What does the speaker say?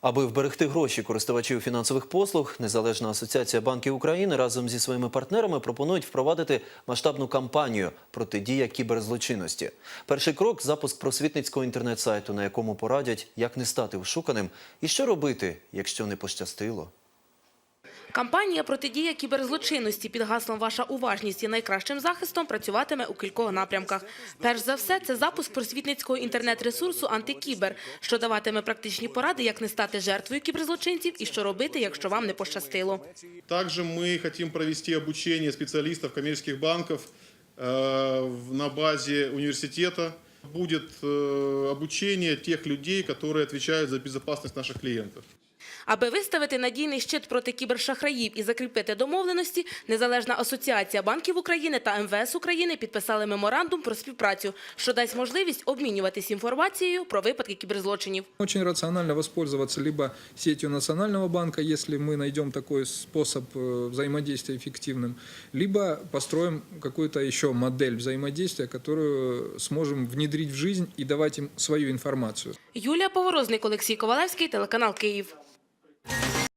Аби вберегти гроші користувачів фінансових послуг, Незалежна асоціація банків України разом зі своїми партнерами пропонують впровадити масштабну кампанію протидія кіберзлочинності. Перший крок запуск просвітницького інтернет-сайту, на якому порадять, як не стати вшуканим і що робити, якщо не пощастило. Кампанія протидія кіберзлочинності під гаслом «Ваша уважність є найкращим захистом» працюватиме у кількох напрямках. Перш за все, це запуск просвітницького інтернет-ресурсу «Антикібер», що даватиме практичні поради, як не стати жертвою кіберзлочинців і що робити, якщо вам не пощастило. Также мы хотим провести обучение специалистов коммерческих банков э, в- на базе университета. Будет э, обучение тех людей, которые отвечают за безопасность наших клиентов. Аби виставити надійний щит проти кібершахраїв і закріпити домовленості, Незалежна асоціація банків України та МВС України підписали меморандум про співпрацю, що дасть можливість обмінюватись інформацією про випадки кіберзлочинів. Очень рационально воспользоваться либо сетью Национального банка, если мы найдем такой способ э, взаимодействия эффективным, либо построим какую-то еще модель взаимодействия, которую сможем внедрить в жизнь и давать им свою информацию. Юлія Поворозник, Олексій Ковалевський, телеканал Київ.